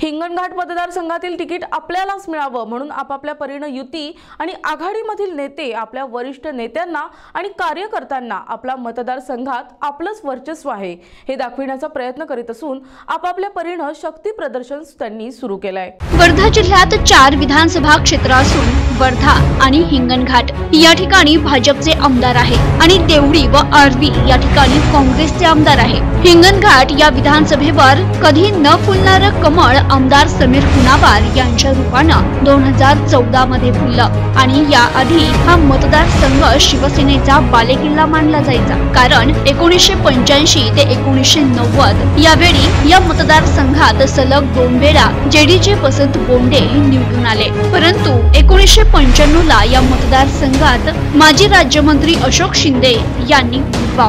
हिंगणघाट मतदारसंघातील तिकीट आपल्यालाच मिळावं म्हणून आपापल्या परीनं युती आणि आघाडीमधील नेते आपल्या वरिष्ठ नेत्यांना आणि कार्यकर्त्यांना आपला मतदारसंघात आपलंच वर्चस्व आहे. हे दाखविण्याचा प्रयत्न करीत असून आपापल्या परीनं शक्ती प्रदर्शन त्यांनी सुरू केलंय. वर्धा जिल्ह्यात चार विधानसभा क्षेत्र असून वर्धा आणि हिंगणघाट या ठिकाणी भाजपचे आमदार आहे आणि देवडी व आर्वी या ठिकाणी काँग्रेसचे आमदार आहे. हिंगणघाट या विधानसभेवर कधी न फुलणारं कमळ आमदार समीर कुणावार यांच्या रूपानं दोन हजार चौदा मध्ये फुललं. आणि याआधी हा मतदारसंघ शिवसेनेचा बालेकिल्ला मानला जायचा. कारण एकोणीसशे पंच्याऐंशी ते एकोणीसशे नव्वद यावेळी या मतदारसंघात सलग दोन वेळा जेडीचे वसंत बोंडे निवडून आले. परंतु एकोणीसशे पंच्याण्णव ला या मतदारसंघात माजी राज्यमंत्री अशोक शिंदे यांनी फुटवा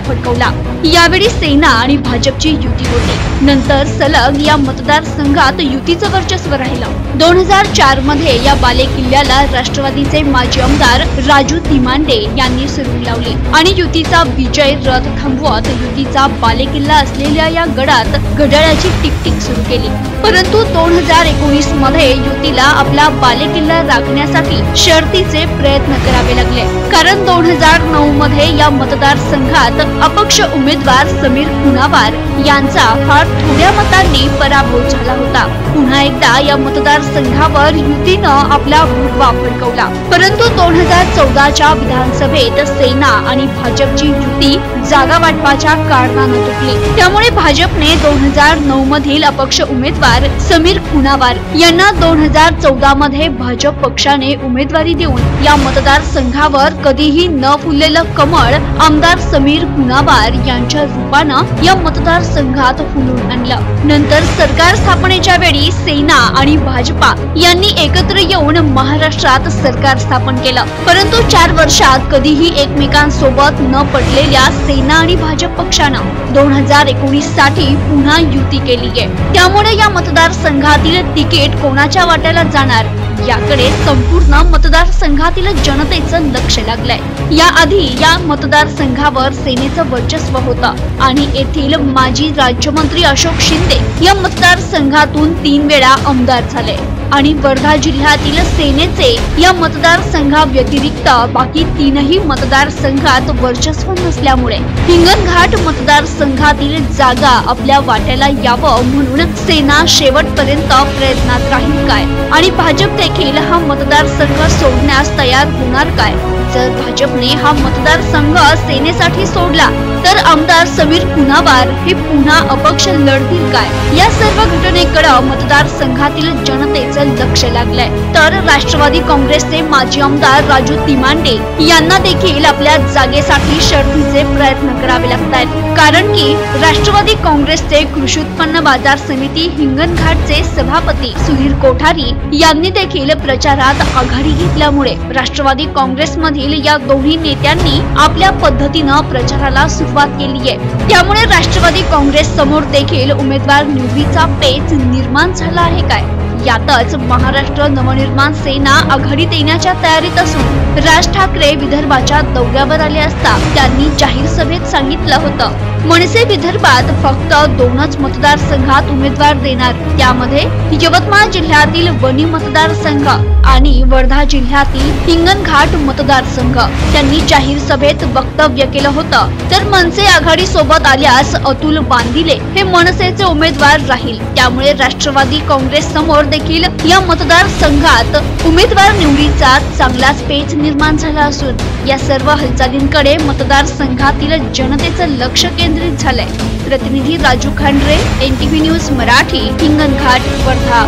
यावेळी सेना आणि भाजपची युती होती. नंतर सलग या मतदारसंघात युतीचं वर्चस्व राहिलं. दोन हजार चारमध्ये या बालेकिल्ल्याला राष्ट्रवादीचे माजी आमदार राजू तिमांडे यांनी सुरू लावली. आणि युतीचा विजय रथ थांबवत युतीचा बालेकिल्ला असलेल्या या गडात घड्याळाची टिकटिक सुरू केली. परंतु दोन हजार एकोणीसमध्ये युतीला आपला बालेकिल्ला राखण्यासाठी शर्तीचे प्रयत्न करावे लागले. कारण दोन हजार नऊ मध्ये या मतदारसंघात अपक्ष उमेदवार उमेदवार समीर कुणावार यांचा फार थोड्या मतांनी पराभव झाला होता. पुन्हा एकदा या मतदारसंघावर युतीनं आपला भुगवा फडकवला परंतु दोन हजार चौदाच्या विधानसभेत सेना आणि भाजपची युती जागा वाटपाच्या कारणानं तुटली. त्यामुळे भाजपने दोन हजार नऊ मधील अपक्ष उमेदवार समीर कुणावार यांना दोन हजार चौदा मध्ये भाजप पक्षाने उमेदवारी देऊन या मतदारसंघावर कधीही न फुललेलं कमळ आमदार समीर कुणावार यांच्या रूपानं या मतदारसंघात फुलून आणलं. नंतर सरकार स्थापनेच्या वेळी सेना आणि भाजपा यांनी एकत्र येऊन महाराष्ट्रात सरकार स्थापन केलं. परंतु चार वर्षात कधीही एकमेकांसोबत न पटलेल्या सेना आणि भाजप पक्षानं दोन हजार एकोणीससाठी पुन्हा युती केली आहे त्यामुळे या मतदारसंघातील तिकीट कोणाच्या वाट्याला जाणार? याकडे संपूर्ण मतदारसंघातील जनतेचं लक्ष लागलंय. याआधी या मतदारसंघावर सेनेचं वर्चस्व होतं आणि येथील माजी राज्यमंत्री अशोक शिंदे या मतदारसंघातून तीन वेळा आमदार झाले. आणि वर्धा जिल्ह्यातील सेनेचे या मतदारसंघा व्यतिरिक्त बाकी तीनही मतदारसंघात वर्चस्व नसल्यामुळे हिंगणघाट मतदारसंघातील जागा आपल्या वाट्याला यावं म्हणून सेना शेवटपर्यंत प्रयत्नात राहील काय? आणि भाजप देखील हा मतदारसंघ सोडण्यास तयार होणार काय? जर भाजपने हा मतदारसंघ सेनेसाठी सोडला तर आमदार समीर कुणावार हे पुन्हा अपक्ष लढतील काय? या सर्व घटनेकडे मतदारसंघातील जनतेचं लक्ष लागलंय. तर राष्ट्रवादी काँग्रेसचे माजी आमदार राजू तिमांडे यांना देखील आपल्या जागेसाठी शर्थीचे प्रयत्न करावे लागतात कारण की राष्ट्रवादी काँग्रेसचे कृषी उत्पन्न बाजार समिती हिंगणघाटचे सभापती सुधीर कोठारी यांनी देखील प्रचारात आघाडी घेतल्यामुळे राष्ट्रवादी काँग्रेसमध्ये काँग्रेसमधील या दोन्ही नेत्यांनी आपल्या पद्धतीनं प्रचाराला सुरुवात केली आहे. त्यामुळे राष्ट्रवादी काँग्रेस समोर देखील उमेदवार निवडीचा पेच निर्माण झाला आहे काय? यातच महाराष्ट्र नवनिर्माण सेना आघाडीत येण्याच्या तयारीत असून राज ठाकरे विदर्भाच्या दौऱ्यावर आले असता त्यांनी जाहीर सभेत सांगितलं होतं. मनसे विदर्भात फक्त दोनच मतदारसंघात उमेदवार देणार. त्यामध्ये यवतमाळ जिल्ह्यातील वणी मतदारसंघ आणि वर्धा जिल्ह्यातील हिंगणघाट मतदारसंघ. त्यांनी जाहीर सभेत वक्तव्य केलं होतं. तर मनसे आघाडी सोबत आल्यास अतुल बांदिले हे मनसेचे उमेदवार राहील. त्यामुळे राष्ट्रवादी काँग्रेस समोर देखील या मतदारसंघात उमेदवार निवडीचा चांगलाच पेच निर्माण झाला असून या सर्व हालचालींकडे मतदारसंघातील जनतेचं लक्ष केंद्रित झालंय. प्रतिनिधी राजू खांडरे एनटीव्ही न्यूज मराठी हिंगणघाट वर्धा.